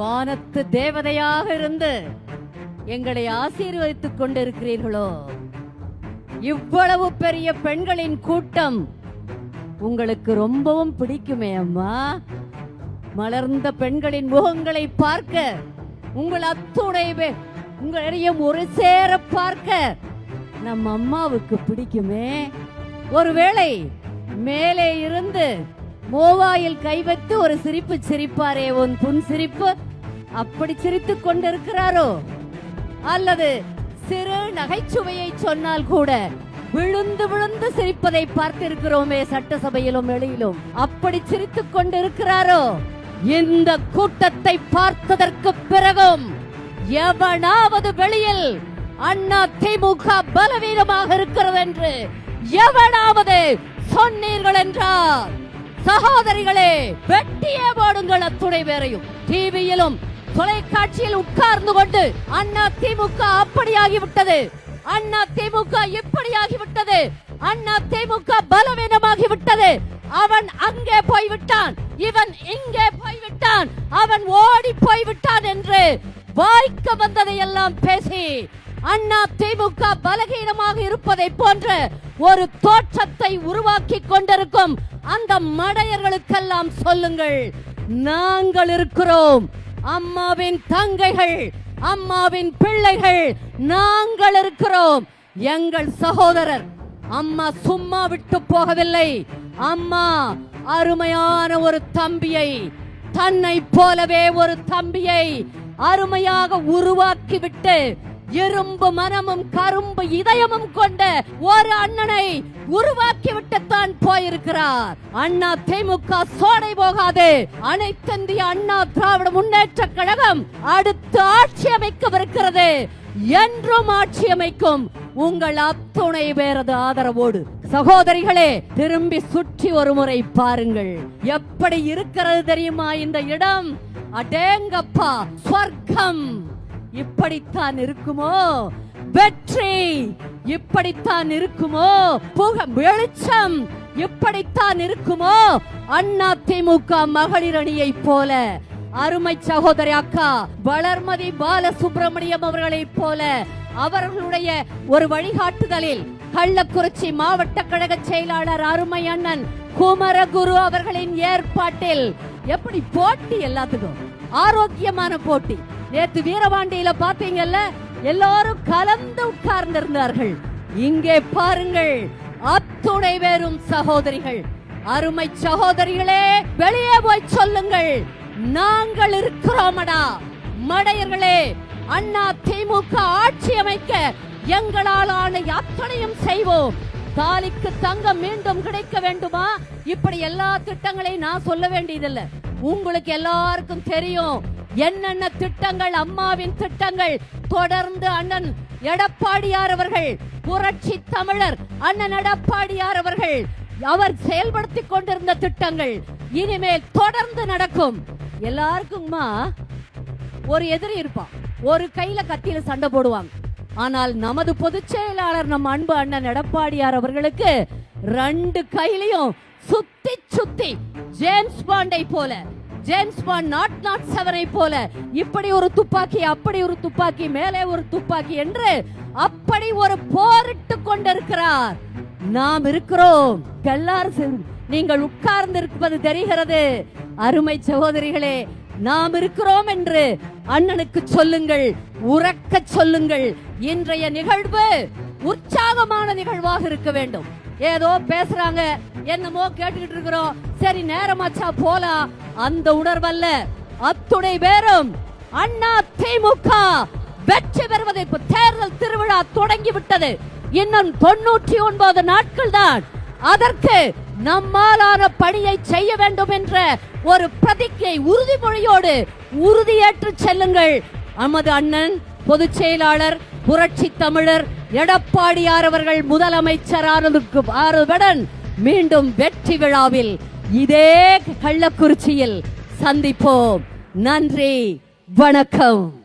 வானத்து தேவதையாக இருந்து எங்களை ஆசீர்வதித்துக் கொண்டிருக்கிறீர்களோ? இவ்வளவு பெரிய பெண்களின் கூட்டம் உங்களுக்கு ரொம்பவும் பிடிக்குமே அம்மா. மலர்ந்த பெண்களின் முகங்களை பார்க்க உங்கள் அத்துணை உங்களையும் ஒரு சேர பார்க்க நம் அம்மாவுக்கு பிடிக்குமே. ஒருவேளை மேலே இருந்து மோவாயில் கை வைத்து ஒரு சிரிப்பு சிரிப்பாரே உன் புன் சிரிப்பு. அப்படி சிரித்துக் கொண்டிருக்கிறாரோ? அல்லது சிறு நகைச்சுவையை சொன்னால் கூட விழுந்து விழுந்து சிரிப்பதை பார்த்திருக்கிறோமே சட்டசபையிலும் வெளியிலும். அப்படி சிரித்துக் கொண்டிருக்கிறாரோ? இந்த கூட்டத்தை பார்த்ததற்கு பிறகும் எவனாவது வெளியில் அண்ணா திமுக பலவீனமாக இருக்கிறது என்று எவனாவது சொன்னீர்கள் என்றால் சகோதரிகளே வெட்டியே போடுங்கள் அத்துணை பேரையும். டிவியிலும் தொலைக்காட்சியில் உட்கார்ந்து கொண்டு அண்ணா திமுக அப்படியாகிவிட்டது. அண்ணா திமுக இப்படியாகிவிட்டது. அண்ணா திமுக பலவீனமாகி விட்டது அவன் அங்கே போய்விட்டான். இவன் இங்கே போய்விட்டான். அவன் ஓடி போய்விட்டான் என்று வாய்க்க வந்ததை எல்லாம் பேசி அண்ணா திமுக பலகீனமாக இருப்பதை போன்ற ஒரு தோற்றத்தை உருவாக்கி கொண்டிருக்கும் அந்த மடையர்களுக்கெல்லாம் சொல்லுங்கள். நாங்கள் இருக்கிறோம். அம்மாவின் தங்கைகள் அம்மாவின் பிள்ளைகள் நாங்கள் இருக்கிறோம். எங்கள் சகோதரர் அம்மா சும்மா விட்டு போகவில்லை. அம்மா அருமையான ஒரு தம்பியை தன்னை போலவே ஒரு தம்பியை அருமையாக உருவாக்கிவிட்டு இரும்பு மனமும் கரும்பு இதயமும் கொண்ட ஒரு அண்ணனை உருவாக்கி விட்டுத்தான் போயிருக்கிறார். அண்ணா திமுக சோடை போகாது. அனைத்திந்திய அண்ணா திராவிட முன்னேற்ற கழகம் அடுத்து ஆட்சி அமைக்கவிருக்கிறது. என்றும் ஆட்சி அமைக்கும். உங்கள் அத்துணை பேரது ஆதரவோடு. சகோதரிகளே திரும்பி சுற்றி ஒரு முறை பாருங்கள். எப்படி இருக்கிறது தெரியுமா இந்த இடம்? அடேங்கப்பா ஸ்வர்க்கம் இப்படித்தான் இருக்குமோ? வெற்றி இப்படித்தான் இருக்குமோ? புக வெளிச்சம் இப்படித்தான் இருக்குமோ? அண்ணா திமுக மகளிர் அணியைப் போல அருமை சகோதரி அக்கா வளர்மதி பாலசுப்ரமணியம் அவர்களைப் போல அவர்களுடைய ஒரு வழிகாட்டுதலில் கள்ளக்குறிச்சி மாவட்ட கழக செயலாளர் அருமை அண்ணன் குமரகுரு அவர்களின் ஏற்பாட்டில் எப்படி போட்டி எல்லாத்துக்கும்? ஆரோக்கியமான போட்டி. நேத்து வீரபாண்டியில பாத்தீங்கல்ல எல்லாரும் கலந்து உட்கார்ந்து இருந்தார்கள் இங்கே பாருங்கள் அத்துணை பேரும் சகோதரிகள். அருமை சகோதரிகளே வெளியே போய் சொல்லுங்கள். நாங்கள் இருக்கிறோமடா. மடையர்களே அண்ணா திமுக ஆட்சி அமைக்க எங்களால் ஆன அத்தனையும் செய்வோம். தாலிக்கு தங்கம் மீண்டும் கிடைக்க வேண்டுமா? இப்படி எல்லா திட்டங்களையும் நான் சொல்ல வேண்டியதில்லை. உங்களுக்கு எல்லாருக்கும் தெரியும் என்னென்ன திட்டங்கள் அம்மாவின் திட்டங்கள்? தொடர்ந்து அண்ணன் எடப்பாடியார் அவர்கள் புரட்சி தமிழர் அண்ணன் எடப்பாடியார் அவர்கள் அவர் செயல்படுத்தி கொண்டிருந்த திட்டங்கள் இனிமேல் தொடர்ந்து நடக்கும். எல்லாருக்குமா ஒரு எதிரி இருப்பான். ஒரு கையில கத்தியில சண்டை போடுவாங்க. ஆனால் நமது பொதுச் செயலாளர் நம் அன்பு அண்ணன் எடப்பாடியார் அவர்களுக்கு ரெண்டு கையிலையும் சுத்தி சுத்தி ஜேம்ஸ் பாண்டை போல ஜேம்ஸ் பாண்ட் நாட் நாட் செவனை போல இப்படி ஒரு துப்பாக்கி அப்படி ஒரு துப்பாக்கி மேலே ஒரு துப்பாக்கி என்று அப்படி ஒரு போரிட்டு கொண்டிருக்கிறார். நாம் இருக்கிறோம். எல்லாரும் நீங்கள் உட்கார்ந்து இருப்பது தெரிகிறது. அருமை சகோதரிகளே நாம் இருக்கிறோம் என்று அண்ணனுக்கு சொல்லுங்கள் உறக்க சொல்லுங்கள். இன்றைய நிகழ்வு உற்சாகமான நிகழ்வாக இருக்க வேண்டும். ஏதோ பேசுறாங்க. என்னமோ கேட்டுக்கிட்டு இருக்கிறோம். சரி நேரமாச்சா போலாம். அந்த உணர்வல்ல அத்துணை பேரும் அண்ணா திமுக வெற்றி பெறுவதை இப்ப தேர்தல் திருவிழா தொடங்கி விட்டது இன்னும் தொண்ணூற்றி ஒன்பது நாட்கள் தான். அதற்கு நம்மாலான பணியை செய்ய வேண்டும் என்ற ஒரு பிரதிஜை உறுதிமொழியோடு உறுதியேற்று செல்லுங்கள். நமது அண்ணன் பொதுச் செயலாளர் புரட்சி தமிழர் எடப்பாடியார் அவர்கள் முதலமைச்சர் மீண்டும் வெற்றி விழாவில் இதே கள்ளக்குறிச்சியில் சந்திப்போம். நன்றி. வணக்கம்.